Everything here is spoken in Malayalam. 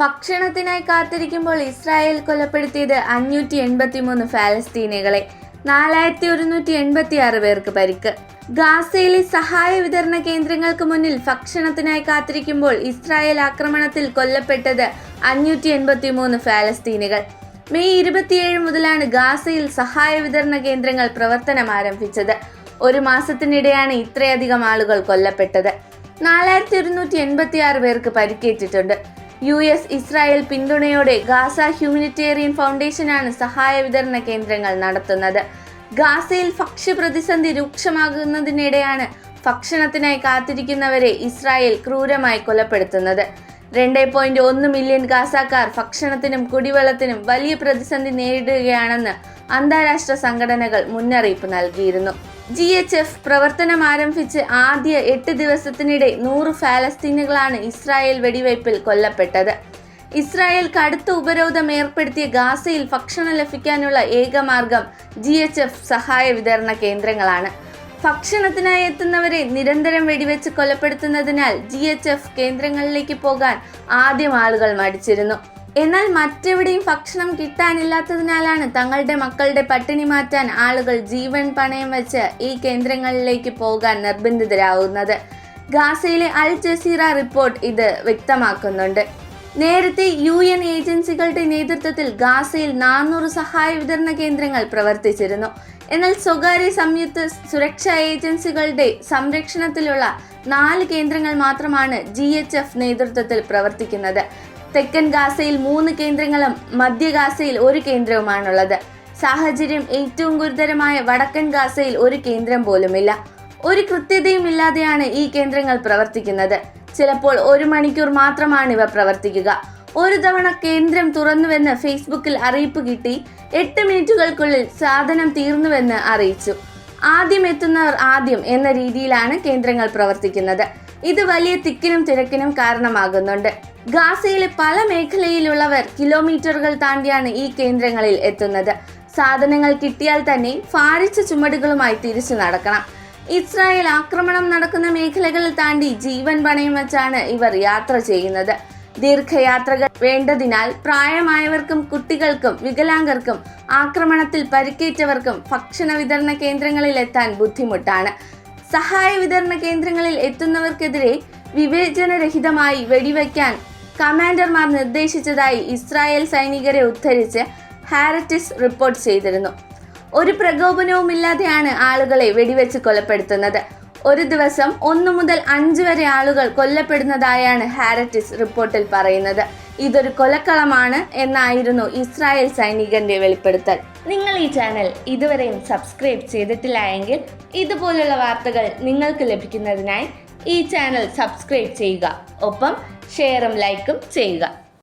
ഭക്ഷണത്തിനായി കാത്തിരിക്കുമ്പോൾ ഇസ്രായേൽ കൊലപ്പെടുത്തിയത് അഞ്ഞൂറ്റി എൺപത്തി മൂന്ന് ഫാലസ്തീനികളെ നാലായിരത്തി ഒരുന്നൂറ്റി എൺപത്തി ആറ് പേർക്ക് പരിക്ക്. ഗാസയിലെ സഹായ വിതരണ കേന്ദ്രങ്ങൾക്ക് മുന്നിൽ ഭക്ഷണത്തിനായി കാത്തിരിക്കുമ്പോൾ ഇസ്രായേൽ ആക്രമണത്തിൽ കൊല്ലപ്പെട്ടത് അഞ്ഞൂറ്റി എൺപത്തി മൂന്ന് ഫാലസ്തീനികൾ. മെയ് ഇരുപത്തിയേഴ് മുതലാണ് ഗാസയിൽ സഹായ വിതരണ കേന്ദ്രങ്ങൾ പ്രവർത്തനം ആരംഭിച്ചത്. ഒരു മാസത്തിനിടെയാണ് ഇത്രയധികം ആളുകൾ കൊല്ലപ്പെട്ടത്. നാലായിരത്തി ഒരുന്നൂറ്റി എൺപത്തി ആറ് പേർക്ക് പരിക്കേറ്റിട്ടുണ്ട്. യു എസ് ഇസ്രായേൽ പിന്തുണയോടെ ഗാസ ഹ്യൂമനിറ്റേറിയൻ ഫൗണ്ടേഷനാണ് സഹായ വിതരണ കേന്ദ്രങ്ങൾ നടത്തുന്നത്. ഗാസയിൽ ഭക്ഷ്യപ്രതിസന്ധി രൂക്ഷമാകുന്നതിനിടെയാണ് ഭക്ഷണത്തിനായി കാത്തിരിക്കുന്നവരെ ഇസ്രായേൽ ക്രൂരമായി കൊലപ്പെടുത്തുന്നത്. രണ്ട് പോയിന്റ് ഒന്ന് മില്യൺ ഗാസാക്കാർ ഭക്ഷണത്തിനും കുടിവെള്ളത്തിനും വലിയ പ്രതിസന്ധി നേരിടുകയാണെന്ന് അന്താരാഷ്ട്ര സംഘടനകൾ മുന്നറിയിപ്പ് നൽകിയിരുന്നു. ജി എച്ച് എഫ് പ്രവർത്തനം ആരംഭിച്ച് ആദ്യ എട്ട് ദിവസത്തിനിടെ നൂറ് ഫാലസ്തീനുകളാണ് ഇസ്രായേൽ വെടിവയ്പിൽ കൊല്ലപ്പെട്ടത്. ഇസ്രായേൽ കടുത്ത ഉപരോധം ഏർപ്പെടുത്തിയ ഗാസയിൽ ഭക്ഷണം ലഭിക്കാനുള്ള ഏക മാർഗം ജി എച്ച് എഫ് സഹായ വിതരണ കേന്ദ്രങ്ങളാണ്. ഭക്ഷണത്തിനായി എത്തുന്നവരെ നിരന്തരം വെടിവെച്ച് കൊലപ്പെടുത്തുന്നതിനാൽ ജി എച്ച് എഫ് കേന്ദ്രങ്ങളിലേക്ക് പോകാൻ ആദ്യം ആളുകൾ മടിച്ചിരുന്നു. എന്നാൽ മറ്റെവിടെയും ഭക്ഷണം കിട്ടാനില്ലാത്തതിനാലാണ് തങ്ങളുടെ മക്കളുടെ പട്ടിണി മാറ്റാൻ ആളുകൾ ജീവൻ പണയം വെച്ച് ഈ കേന്ദ്രങ്ങളിലേക്ക് പോകാൻ നിർബന്ധിതരാകുന്നത് ഗാസയിലെ അൽ ജസീറ റിപ്പോർട്ട് ഇത് വ്യക്തമാക്കുന്നുണ്ട്. നേരത്തെ യു എൻ ഏജൻസികളുടെ നേതൃത്വത്തിൽ ഗാസയിൽ നാനൂറ് സഹായ വിതരണ കേന്ദ്രങ്ങൾ പ്രവർത്തിച്ചിരുന്നു. എന്നാൽ സ്വകാര്യ സംയുക്ത സുരക്ഷാ ഏജൻസികളുടെ സംരക്ഷണത്തിലുള്ള നാല് കേന്ദ്രങ്ങൾ മാത്രമാണ് ജി എച്ച് എഫ് നേതൃത്വത്തിൽ പ്രവർത്തിക്കുന്നത്. തെക്കൻ ഗാസയിൽ മൂന്ന് കേന്ദ്രങ്ങളും മധ്യ ഗാസയിൽ ഒരു കേന്ദ്രവുമാണുള്ളത്. സാഹചര്യം ഏറ്റവും ഗുരുതരമായ വടക്കൻ ഗാസയിൽ ഒരു കേന്ദ്രം പോലുമില്ല. ഒരു കൃത്യതയും ഇല്ലാതെയാണ് ഈ കേന്ദ്രങ്ങൾ പ്രവർത്തിക്കുന്നത്. ചിലപ്പോൾ ഒരു മണിക്കൂർ മാത്രമാണ് ഇവ പ്രവർത്തിക്കുക. ഒരു തവണ കേന്ദ്രം തുറന്നുവെന്ന് ഫേസ്ബുക്കിൽ അറിയിപ്പ് കിട്ടി എട്ട് മിനിറ്റുകൾക്കുള്ളിൽ സാധനം തീർന്നുവെന്ന് അറിയിച്ചു. ആദ്യം എത്തുന്നവർ ആദ്യം എന്ന രീതിയിലാണ് കേന്ദ്രങ്ങൾ പ്രവർത്തിക്കുന്നത്. ഇത് വലിയ തിക്കിനും തിരക്കിനും കാരണമാകുന്നുണ്ട്. ഗാസയിലെ പല മേഖലയിലുള്ളവർ കിലോമീറ്ററുകൾ താണ്ടിയാണ് ഈ കേന്ദ്രങ്ങളിൽ എത്തുന്നത്. സാധനങ്ങൾ കിട്ടിയാൽ തന്നെ ഭാരിച്ച ചുമടുകളുമായി തിരിച്ചു നടക്കണം. ഇസ്രായേൽ ആക്രമണം നടക്കുന്ന മേഖലകളിൽ താണ്ടി ജീവൻ പണയം വെച്ചാണ് ഇവർ യാത്ര ചെയ്യുന്നത്. ദീർഘയാത്രകൾ വേണ്ടതിനാൽ പ്രായമായവർക്കും കുട്ടികൾക്കും വികലാംഗർക്കും ആക്രമണത്തിൽ പരിക്കേറ്റവർക്കും ഭക്ഷണ വിതരണ കേന്ദ്രങ്ങളിൽ എത്താൻ ബുദ്ധിമുട്ടാണ്. സഹായ വിതരണ കേന്ദ്രങ്ങളിൽ എത്തുന്നവർക്കെതിരെ വിവേചനരഹിതമായി വെടിവെക്കാൻ കമാൻഡർമാർ നിർദ്ദേശിച്ചതായി ഇസ്രായേൽ സൈനികരെ ഉദ്ധരിച്ച് ഹാരറ്റിസ് റിപ്പോർട്ട് ചെയ്തിരുന്നു. ഒരു പ്രകോപനവുമില്ലാതെയാണ് ആളുകളെ വെടിവെച്ച് കൊലപ്പെടുത്തുന്നത്. ഒരു ദിവസം ഒന്നു മുതൽ അഞ്ച് വരെ ആളുകൾ കൊല്ലപ്പെടുന്നതായാണ് ഹാരറ്റിസ് റിപ്പോർട്ടിൽ പറയുന്നത്. ഇതൊരു കൊലക്കളമാണ് എന്നായിരുന്നു ഇസ്രായേൽ സൈനികന്റെ വെളിപ്പെടുത്തൽ. നിങ്ങൾ ഈ ചാനൽ ഇതുവരെയും സബ്സ്ക്രൈബ് ചെയ്തിട്ടില്ല എങ്കിൽ ഇതുപോലുള്ള വാർത്തകൾ നിങ്ങൾക്ക് ലഭിക്കുന്നതിനായി ഈ ചാനൽ സബ്സ്ക്രൈബ് ചെയ്യുക. ഒപ്പം ഷെയറും ലൈക്കും ചെയ്യുക.